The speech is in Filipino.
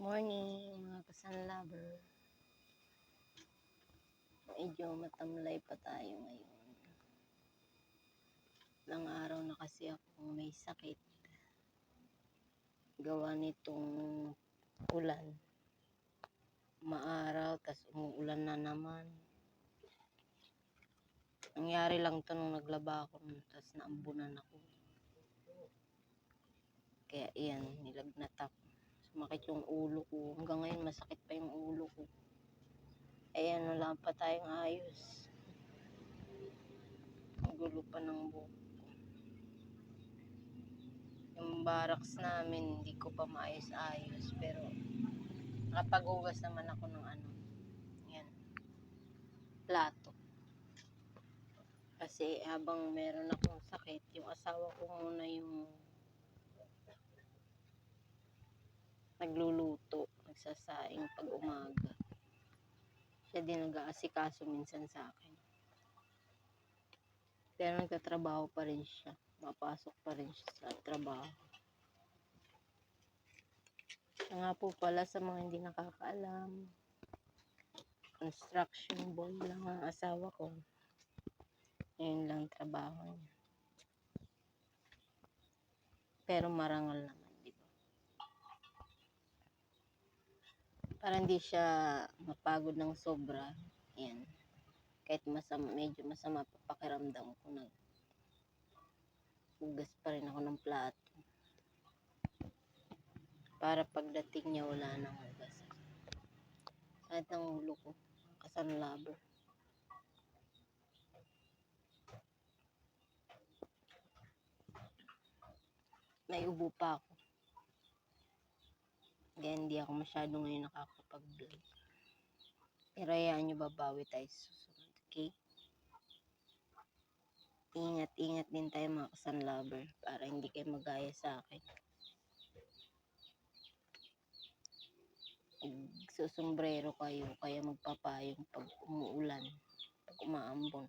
Morning mga kasan lover. Medyo matamlay pa tayo ngayon. Ilang araw na kasi ako may sakit. Gawa nitong ulan. Maaraw, tas umuulan na naman. Nangyari lang to nung naglaba ako, tas naambunan ako. Kaya iyan, nilagnat ako. Yung ulo ko. Hanggang ngayon, masakit pa yung ulo ko. Ayan, wala pa tayong ayos. Ang gulo pa ng buhok ko. Yung barracks namin, hindi ko pa maayos-ayos. Pero, nakapaghugas naman ako ng ano. Yan. Plato. Kasi habang meron akong sakit, yung asawa ko muna yung nagluluto, nagsasaing pag umaga. Siya din nag-aasikaso minsan sa akin. Pero nagtatrabaho pa rin siya. Mapasok pa rin siya sa trabaho. Siya nga po pala sa mga hindi nakakaalam. Construction boy lang ang asawa ko. Yun lang trabaho niya. Pero marangal naman, Para hindi siya mapagod ng sobra. Yan. Kahit masama, medyo masama pa pakiramdam ko nag hugas pa rin ako ng plato. Para pagdating niya wala nang hugas. Kahit ang ulo ko, kasanlaber. May ubo pa ako. Kaya hindi ako masyado ngayon nakakapag-vlog. Pero hayaan nyo babawi tayo susunod, okay? Ingat-ingat din tayo mga kasan-lover para hindi kayo magaya sa akin. Magsusombrero kayo, kaya magpapayong pag umuulan, pag umaambon.